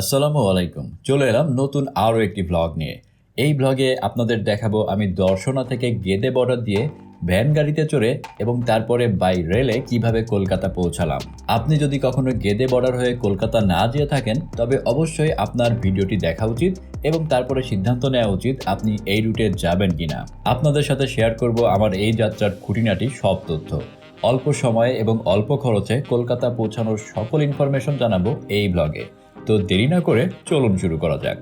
আসসালামু আলাইকুম। চলে এলাম নতুন আরও একটি ব্লগ নিয়ে। এই ব্লগে আপনাদের দেখাবো আমি দর্শনা থেকে গেদে বর্ডার দিয়ে ভ্যান গাড়িতে চড়ে এবং তারপরে বাই রেলে কীভাবে কলকাতা পৌঁছালাম। আপনি যদি কখনো গেদে বর্ডার হয়ে কলকাতা না যেয়ে থাকেন, তবে অবশ্যই আপনার ভিডিওটি দেখা উচিত এবং তারপরে সিদ্ধান্ত নেওয়া উচিত আপনি এই রুটে যাবেন কিনা। আপনাদের সাথে শেয়ার করব আমার এই যাত্রার খুঁটিনাটি সব তথ্য। অল্প সময়ে এবং অল্প খরচে কলকাতা পৌঁছানোর সকল ইনফরমেশন জানাব এই ব্লগে তো দেরি না করে চলুন শুরু করা যাক।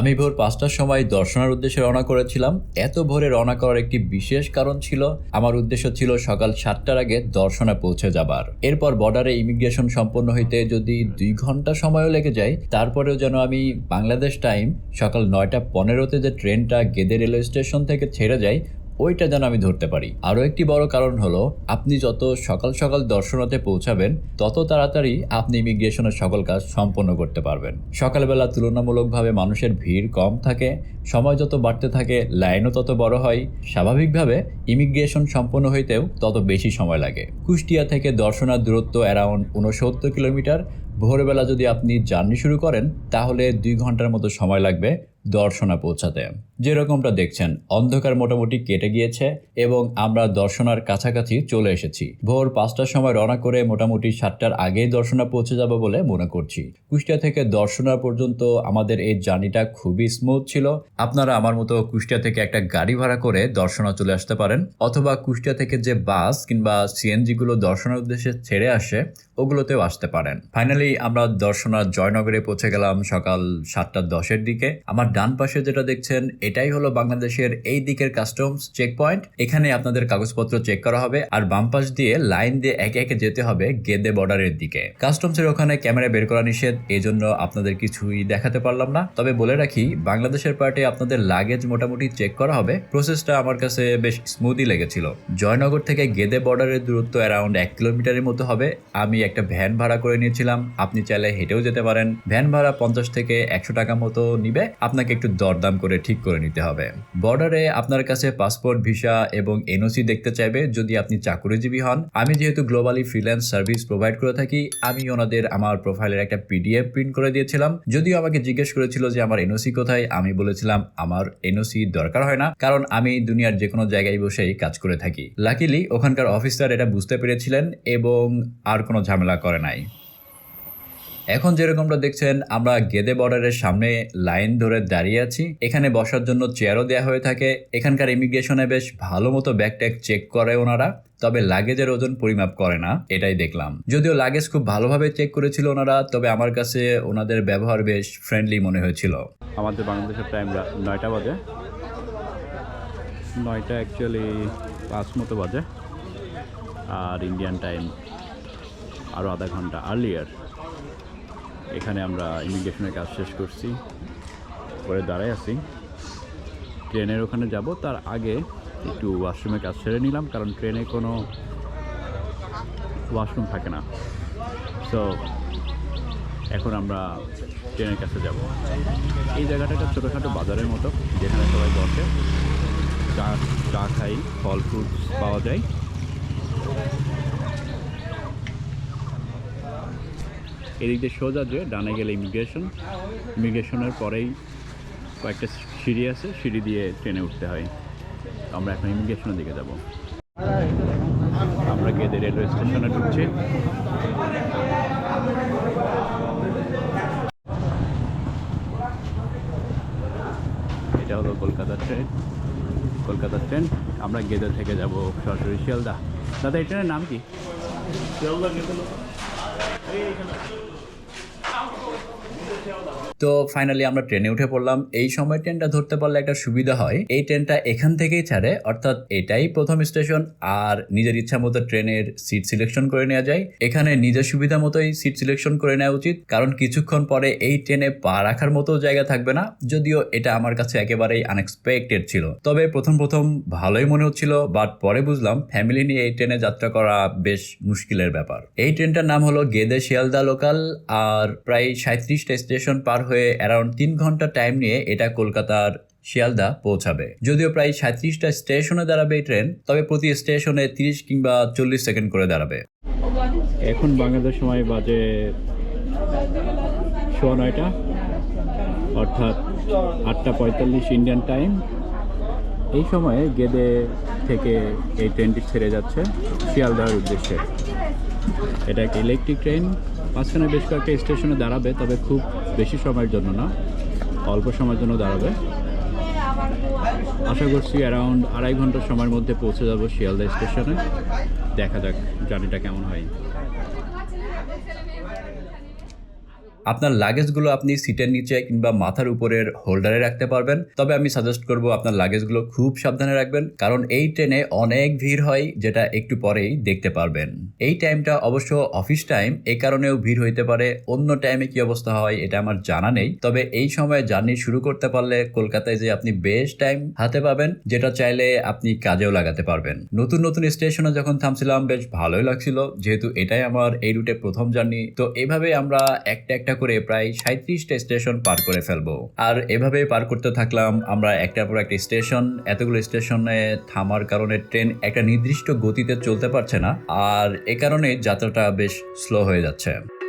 আমি ভোর পাঁচটার সময় দর্শনার উদ্দেশ্যে রওনা করেছিলাম। এত ভোরে রওনা করার একটি বিশেষ কারণ ছিল, আমার উদ্দেশ্য ছিল সকাল সাতটার আগে দর্শনে পৌঁছে যাবার। এরপর বর্ডারে ইমিগ্রেশন সম্পন্ন হইতে যদি দুই ঘণ্টা সময়ও লেগে যায়, তারপরেও যেন আমি বাংলাদেশ টাইম সকাল নয়টা পনেরোতে যে ট্রেনটা গেদে রেলওয়ে স্টেশন থেকে ছেড়ে যায় ওইটা যেন আমি ধরতে পারি। আরও একটি বড় কারণ হলো, আপনি যত সকাল সকাল দর্শনাতে পৌঁছাবেন, তত তাড়াতাড়ি আপনি ইমিগ্রেশনের সকল কাজ সম্পন্ন করতে পারবেন। সকালবেলা তুলনামূলকভাবে মানুষের ভিড় কম থাকে, সময় যত বাড়তে থাকে, লাইনও তত বড় হয়। স্বাভাবিকভাবে ইমিগ্রেশন সম্পন্ন হইতেও তত বেশি সময় লাগে। কুষ্টিয়া থেকে দর্শনার দূরত্ব অ্যারাউন্ড উনসত্তর কিলোমিটার। ভোরবেলা যদি আপনি জার্নি শুরু করেন, তাহলে দুই ঘণ্টার মতো সময় লাগবে দর্শনা পৌঁছাতে। যেরকমটা দেখছেন, অন্ধকার মোটামুটি কেটে গিয়েছে এবং আমরা দর্শনার কাছাকাছি চলে এসেছি। ভোর পাঁচটার সময় রওনা করে মোটামুটি সাতটার আগেই দর্শনা পৌঁছে যাব বলে মনে করছি। কুষ্টিয়া থেকে দর্শনা পর্যন্ত আমাদের এই জার্নিটা খুবই স্মুথ ছিল। আপনারা আমার মতো কুষ্টিয়া থেকে একটা গাড়ি ভাড়া করে দর্শনা চলে আসতে পারেন, অথবা কুষ্টিয়া থেকে যে বাস কিংবা সিএনজি গুলো দর্শনের উদ্দেশ্যে ছেড়ে আসে, ওগুলোতেও আসতে পারেন। ফাইনালি আমরা দর্শনা জয়নগরে পৌঁছে গেলাম সকাল সাতটা দশের দিকে। আমার ডান পাশে যেটা দেখছেন এটাই হলো বাংলাদেশের এই দিকের কাস্টমস চেক পয়েন্ট এখানে আপনাদের কাগজপত্র চেক করা হবে আর বাম পাশ দিয়ে লাইন দিয়ে একে একে যেতে হবে গেদে বর্ডারের দিকে। কাস্টমসের ওখানে ক্যামেরা বের করা নিষেধ এই জন্য আপনাদের কিছুই দেখাতে পারলাম না। তবে বলে রাখি, বাংলাদেশের পার্টে আপনাদের লাগেজ মোটামুটি চেক করা হবে। প্রসেসটা আমার কাছে বেশ স্মুথই লেগেছিল। জয়নগর থেকে গেদে বর্ডারের দূরত্ব অ্যারাউন্ড এক কিলোমিটারের মতো হবে। আমি একটা ভ্যান ভাড়া করে নিয়েছিলাম। আপনি চাইলে হেঁটেও যেতে পারেন। ভ্যান ভাড়া পঞ্চাশ থেকে একশো টাকা মতো নিবে। আপনাকে একটু দরদাম করে ঠিক করে নিতে হবে। বর্ডারে আপনার কাছে পাসপোর্ট, ভিসা এবং এনওসি দেখতে চাইবে যদি আপনি চাকুরিজীবী হন। আমি যেহেতু গ্লোবালি ফ্রিল্যান্স সার্ভিস প্রোভাইড করে থাকি, আমি ওনাদের আমার প্রোফাইলের একটা পিডিএফ প্রিন্ট করে দিয়েছিলাম। যদিও আমাকে জিজ্ঞেস করেছিল যে আমার এনওসি কোথায়, আমি বলেছিলাম আমার এনওসি দরকার হয় না, কারণ আমি দুনিয়ার যে কোনো জায়গায় বসেই কাজ করে থাকি। লাকিলি ওখানকার অফিসার এটা বুঝতে পেরেছিলেন এবং আর কোনো ঝামেলা করে নাই। এখন যেরকমটা দেখছেন, আমরা গেদে বর্ডারের সামনে লাইন ধরে দাঁড়িয়ে আছি। এখানে বসার জন্য চেয়ারও দেওয়া হয়ে থাকে। এখানকার ইমিগ্রেশনে বেশ ভালো মতো ব্যাগ ট্যাগ চেক করে ওনারা, তবে লাগেজের ওজন পরিমাপ করে না, এটাই দেখলাম। যদিও লাগেজ খুব ভালোভাবে চেক করেছিল ওনারা, তবে আমার কাছে ওনাদের ব্যবহার বেশ ফ্রেন্ডলি মনে হয়েছিল। আমাদের বাংলাদেশের টাইম নয়টা বাজে। নয়টা অ্যাকচুয়ালি পাঁচ মতো বাজে। আর ইন্ডিয়ান টাইম আরও আধা ঘণ্টা আর্লিয়ার এখানে আমরা ইমিগ্রেশনের কাজ শেষ করছি। পরে দাঁড়াই আছি। ট্রেনের ওখানে যাব, তার আগে একটু ওয়াশরুমে কাজ সেরে নিলাম, কারণ ট্রেনে কোনো ওয়াশরুম থাকে না। সো এখন আমরা ট্রেনের কাছে যাব। এই জায়গাটা একটা ছোটোখাটো বাজারের মতো, যেখানে সবাই বসে। চা চা খাই, ফল ফ্রুটস পাওয়া যায়। এদিক দিয়ে সোজা যে ডানে গেলে ইমিগ্রেশন ইমিগ্রেশনের পরেই কয়েকটা সিঁড়ি আছে, সিঁড়ি দিয়ে ট্রেনে উঠতে হয়। আমরা এখন ইমিগ্রেশনের দিকে যাব। আমরা গেদে রেলওয়ে স্টেশনে ঢুকছি। এটা হলো কলকাতা ট্রেন কলকাতা ট্রেন। আমরা গেদে থেকে যাব সরাসরি শিয়ালদা। দাদা, এই ট্রেনের নাম কি? তো ফাইনালি আমরা ট্রেনে উঠে পড়লাম। এই সময় ট্রেনটা ধরতে পারলে একটা সুবিধা হয়। এই ট্রেনটা এখান থেকেই ছাড়ে, অর্থাৎ এটাই প্রথম স্টেশন আর নিজের ইচ্ছা মতো ট্রেনের সিট সিলেকশন করে নেওয়া যায়। এখানে নিজের সুবিধা মতোই সিট সিলেকশন করে নেওয়া উচিত, কারণ কিছুক্ষণ পরে এই ট্রেনে পা রাখার মতো জায়গা থাকবে না, যদিও এটা আমার কাছে একেবারেই আনএক্সপেক্টেড ছিল। তবে প্রথম প্রথম ভালোই মনে হচ্ছিল বাট পরে বুঝলাম ফ্যামিলি নিয়ে এই ট্রেনে যাত্রা করা বেশ মুশকিলের ব্যাপার। এই ট্রেনটার নাম হলো গেদে শিয়ালদা লোকাল আর প্রায় সাঁত্রিশটা স্টেশন পার হয়ে অ্যারাউন্ড তিন ঘণ্টা টাইম নিয়ে এটা কলকাতার শিয়ালদা পৌঁছাবে। যদিও প্রায় সাঁত্রিশটা স্টেশনে দাঁড়াবে এই ট্রেন তবে প্রতি স্টেশনে তিরিশ কিংবা চল্লিশ সেকেন্ড করে দাঁড়াবে। এখন বাংলাদেশ সময় বাজে সোয়া নয়টা, অর্থাৎ আটটা পঁয়তাল্লিশ ইন্ডিয়ান টাইম এই সময়ে গেদে থেকে এই ট্রেনটি ছেড়ে যাচ্ছে শিয়ালদার উদ্দেশ্যে। এটা একটা ইলেকট্রিক ট্রেন মাঝখানে বেশ কয়েকটা স্টেশনে দাঁড়াবে, তবে খুব বেশি সময়ের জন্য না, অল্প সময়ের জন্য দাঁড়াবে। আশা করছি অ্যারাউন্ড আড়াই ঘণ্টার সময়ের মধ্যে পৌঁছে যাব শিয়ালদা স্টেশনে। দেখা যাক জার্নিটা কেমন হয়। আপনার লাগেজগুলো আপনি সিটের নিচে কিংবা মাথার উপরের হোল্ডারে রাখতে পারবেন। তবে আমি সাজেস্ট করব আপনার লাগেজগুলো খুব সাবধানে রাখবেন, কারণ এই ট্রেনে অনেক ভিড় হয়, যেটা একটু পরেই দেখতে পারবেন। এই টাইমটা অবশ্য অফিস টাইম এই কারণেও ভিড় হইতে পারে, অন্য টাইমে কি অবস্থা হয় এটা আমার জানা নেই। তবে এই সময় জার্নি শুরু করতে পারলে কলকাতায় যে আপনি বেশ টাইম হাতে পাবেন, যেটা চাইলে আপনি কাজেও লাগাতে পারবেন। নতুন নতুন স্টেশনে যখন থামছিলাম, বেশ ভালোই লাগছিল, যেহেতু এটাই আমার এই রুটে প্রথম জার্নি তো এভাবে আমরা একটা একটা করে প্রায় সাঁত্রিশটা স্টেশন পার করে ফেলব। আর এভাবে পার করতে থাকলাম আমরা একটার পর একটা স্টেশন, এতগুলো স্টেশনে থামার কারণে ট্রেন একটা নির্দিষ্ট গতিতে চলতে পারছে না, আর এ কারণে যাত্রাটা বেশ স্লো হয়ে যাচ্ছে।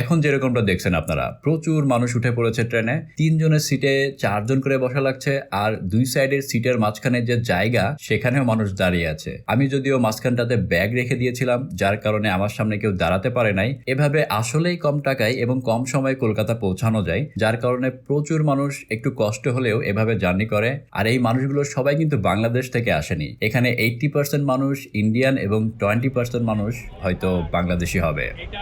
এখন যেরকমটা দেখছেন আপনারা, প্রচুর মানুষ উঠে পড়েছে ট্রেনে, তিনজনের সিটে চারজন করে বসা লাগছে, আর দুই সাইডের সিটের মাঝখানে যে জায়গা, সেখানেও মানুষ দাঁড়িয়ে আছে। আমি যদিও মাঝখানটাতে ব্যাগ রেখে দিয়েছিলাম, যার কারণে আমার সামনে কেউ দাঁড়াতে পারে নাই। এভাবে আসলেই কম টাকায় এবং কম সময়ে কলকাতা পৌঁছানো যায়, যার কারণে প্রচুর মানুষ একটু কষ্ট হলেও এভাবে জার্নি করে, আর এই মানুষগুলো সবাই কিন্তু বাংলাদেশ থেকে আসেনি। এখানে এইটটি পার্সেন্ট মানুষ ইন্ডিয়ান এবং টোয়েন্টি পার্সেন্ট মানুষ হয়তো বাংলাদেশি হবে। এটা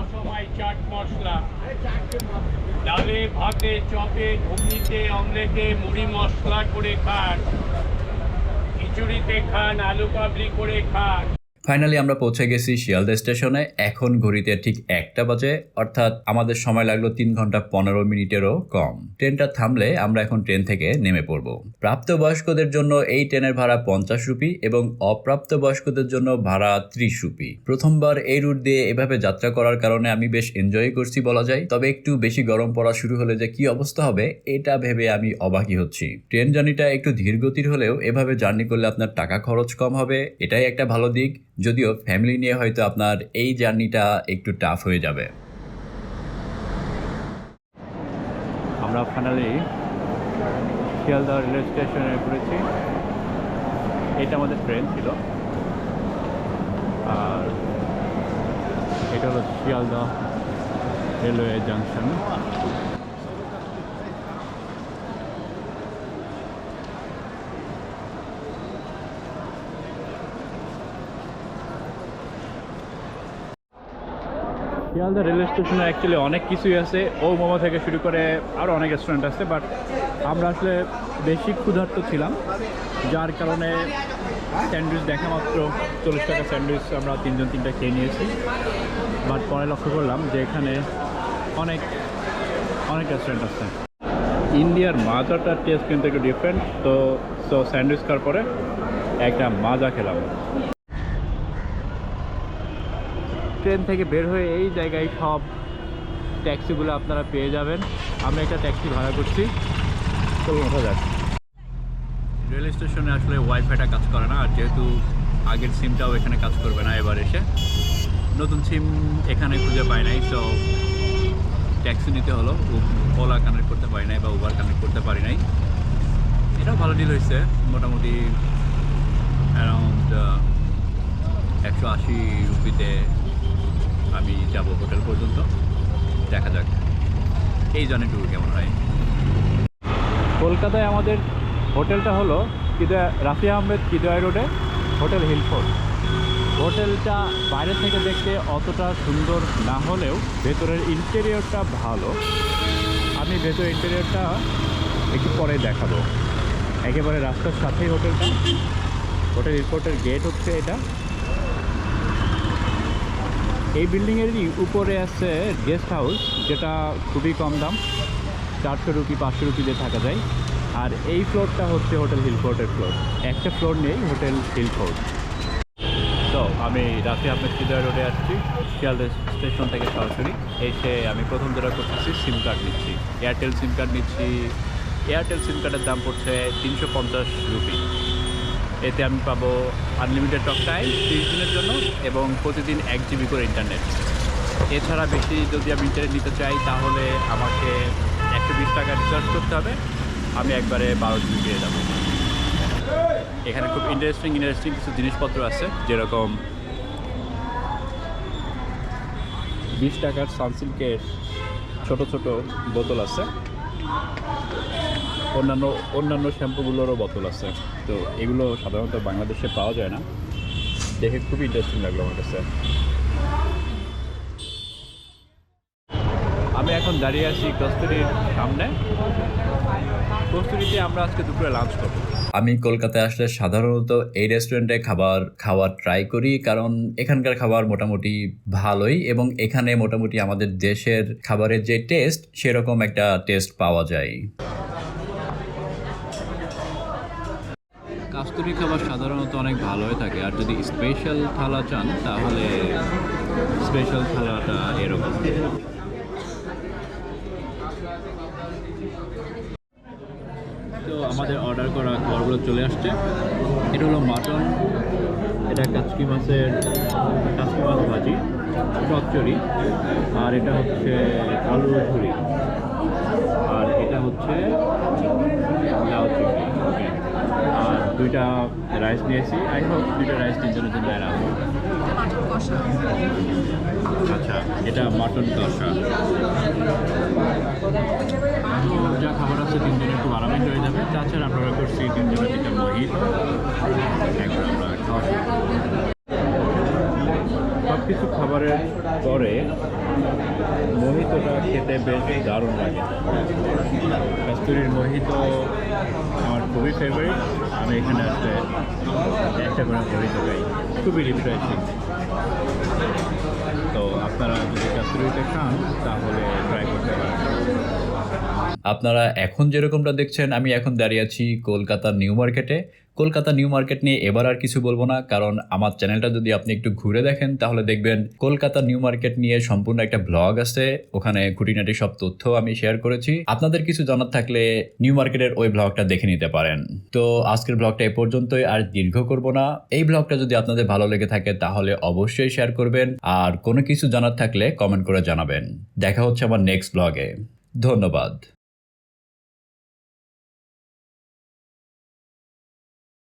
রসমাই চাট মশলা। ডালে ভাতে চপে, ঘুগনিতে অমলেটে মুড়ি মশলা করে খান। খিচুড়িতে খান, আলু কাবলি করে খান। ফাইনালি আমরা পৌঁছে গেছি শিয়ালদা স্টেশনে। এখন ঘড়িতে ঠিক একটা বাজে, অর্থাৎ আমাদের সময় লাগল তিন ঘণ্টা পনেরো মিনিটেরও কম। ট্রেনটা থামলে আমরা এখন ট্রেন থেকে নেমে পড়ব। প্রাপ্তবয়স্কদের জন্য এই ট্রেনের ভাড়া পঞ্চাশ রুপি এবং অপ্রাপ্ত বয়স্কদের জন্য ভাড়া ত্রিশ রুপি। প্রথমবার এই রুট দিয়ে এভাবে যাত্রা করার কারণে আমি বেশ এনজয় করছি বলা যায়। তবে একটু বেশি গরম পড়া শুরু হলে যে কি অবস্থা হবে, এটা ভেবে আমি অবাকই হচ্ছি। ট্রেন জার্নিটা একটু ধীর গতির হলেও এভাবে জার্নি করলে আপনার টাকা খরচ কম হবে, এটাই একটা ভালো দিক। যদিও ফ্যামিলি নিয়ে হয়তো আপনার এই জার্নিটা একটু টাফ হয়ে যাবে। আমরা ফাইনালি শিয়ালদহ রেলওয়ে স্টেশনে পড়েছি এটা আমাদের ট্রেন ছিল। আর এটা হলো Sealdah railway junction Sealdah railway স্টেশনে অ্যাকচুয়ালি অনেক কিছুই আছে। ও মোমো থেকে শুরু করে আরও অনেক রেস্টুরেন্ট আছে বাট আমরা আসলে বেশি ক্ষুধার্ত ছিলাম। যার কারণে স্যান্ডউইচ দেখা মাত্র চল্লিশ টাকা স্যান্ডউইচ আমরা তিনজন তিনটা খেয়ে নিয়েছি। বাট পরে লক্ষ্য করলাম যে এখানে অনেক অনেক রেস্টুরেন্ট আছে। ইন্ডিয়ার মাজাটার টেস্ট কিন্তু একটু ডিফারেন্ট তো সো স্যান্ডউইচ খাওয়ার পরে একটা মাজা খেলাম। ট্রেন থেকে বের হয়ে এই জায়গায় সব ট্যাক্সিগুলো আপনারা পেয়ে যাবেন। আমরা একটা ট্যাক্সি ভাড়া করছি। চলুন ওঠা যাক। রেল স্টেশনে আসলে ওয়াইফাইটা কাজ করে না, আর যেহেতু আগের সিমটাও এখানে কাজ করবে না এবার এসে। নতুন সিম এখানে খুঁজে পাই নাই তো ট্যাক্সি নিতে হলো। ওলা কানেক্ট করতে পারি নাই বা উবার কানেক্ট করতে পারি নাই। এটাও ভালো ডিল হয়েছে, মোটামুটি অ্যারাউন্ড একশো আশি রুপিতে আমি যাব হোটেল পর্যন্ত। দেখা যাক। এই জনে ট্যুর কেমন হয়। কলকাতায় আমাদের হোটেলটা হলো কিদয়া রাফি আহমেদ কিদয় রোডে, হোটেল হিলফোর্ড। হোটেলটা বাইরে থেকে দেখতে অতটা সুন্দর না হলেও ভেতরের ইন্টেরিয়রটা ভালো। আমি ভেতর ইন্টেরিয়রটা একটু পরে দেখাবো। একেবারে রাস্তার সাথেই হোটেলটা। হোটেল এয়ারপোর্টের গেট হচ্ছে এটা। এই বিল্ডিংয়েরই উপরে আছে গেস্ট হাউস যেটা খুবই কম দাম, চারশো রুপি, পাঁচশো রুপিতে থাকা যায়। আর এই ফ্লোরটা হচ্ছে হোটেল হিলফোর্টের ফ্লোর একটা ফ্লোর নেই হোটেল হিলফোর্ট তো আমি রাতে আপনার সিদার রোডে আসছি, শিয়ালদা স্টেশন থেকে সরাসরি। এসে আমি প্রথম যেটা করতেছি সিম কার্ড নিচ্ছি। এয়ারটেল সিম কার্ড নিচ্ছি। এয়ারটেল সিম কার্ডের দাম পড়ছে তিনশো পঞ্চাশ রুপি। এতে আমি পাবো আনলিমিটেড টক টাইম তিরিশ দিনের জন্য এবং প্রতিদিন এক জিবি করে ইন্টারনেট এছাড়া বেশি যদি আমি ইন্টারনেট নিতে চাই, তাহলে আমাকে একশো বিশ টাকা রিচার্জ করতে হবে। আমি একবারে বারো জিবি পেয়ে যাব। এখানে খুব ইন্টারেস্টিং ইন্টারেস্টিং কিছু জিনিসপত্র আছে, যেরকম বিশ টাকার সানসিল্কের ছোট ছোট বোতল আছে। অন্যান্য অন্যান্য শ্যাম্পুগুলোরও বোতল আছে। তো এগুলো সাধারণত বাংলাদেশে পাওয়া যায় না। দেখে খুবই ইন্টারেস্টিং লাগল আমার কাছে। আমি এখন দাঁড়িয়ে আছি কস্তুরির সামনে। কস্তুরিতে আমরা আজকে দুপুরে লাঞ্চ করব। আমি কলকাতায় আসলে সাধারণত এই রেস্টুরেন্টে খাবার, খাওয়ার ট্রাই করি, কারণ এখানকার খাবার মোটামুটি ভালোই এবং এখানে মোটামুটি আমাদের দেশের খাবারের যে টেস্ট সেরকম একটা টেস্ট পাওয়া যায়। কাস্তুরি খাবার সাধারণত অনেক ভালো হয়ে থাকে। আর যদি স্পেশাল থালা চান, তাহলে স্পেশাল থালাটা এরকম। তো আমাদের অর্ডার করা খাবারগুলো চলে আসছে। এটা হলো মাটন এটা কাচকি মাছের, কাচকি মাছ ভাজি চচ্চড়ি আর এটা হচ্ছে আলু ঝুরি। আর এটা হচ্ছে লাউ চিংড়ি দুইটা রাইস নিয়েছি। আই হোপ দুইটা রাইস তিনজনের জন্য এরা আচ্ছা। এটা মাটন কষা। তো যা খাবার আছে তিনজনের খুব আরামে হয়ে যাবে। তাছাড়া আমরা করছি তিনজনের তিনটা মহিল আমরা খাওয়া কিছু খাবারের পরে মোহিতটা খেতে বেশ দারুণ লাগে। কাস্তুরির মোহিত আমার খুবই ফেভারিট আমি এখানে আসতে একটা করে মোহিত খাই। খুবই রিফ্রেশিং তো আপনারা যদি কাস্তুরিতে খান, তাহলে ট্রাই আপনারা এখন যেরকমটা দেখছেন, আমি এখন দাঁড়িয়ে আছি কলকাতার নিউ মার্কেটে। কলকাতা নিউ মার্কেট নিয়ে এবার আর কিছু বলব না, কারণ আমার চ্যানেলটা যদি আপনি একটু ঘুরে দেখেন, তাহলে দেখবেন কলকাতা নিউ মার্কেট নিয়ে সম্পূর্ণ একটা ব্লগ আছে। ওখানে খুঁটিনাটি সব তথ্য আমি শেয়ার করেছি। আপনাদের কিছু জানার থাকলে নিউ মার্কেটের ওই ব্লগটা দেখে নিতে পারেন। তো আজকের ব্লগটা এ পর্যন্তই, আর দীর্ঘ করব না। এই ব্লগটা যদি আপনাদের ভালো লেগে থাকে, তাহলে অবশ্যই শেয়ার করবেন। আর কোনো কিছু জানার থাকলে কমেন্ট করে জানাবেন। দেখা হচ্ছে আমার নেক্সট ব্লগে। ধন্যবাদ।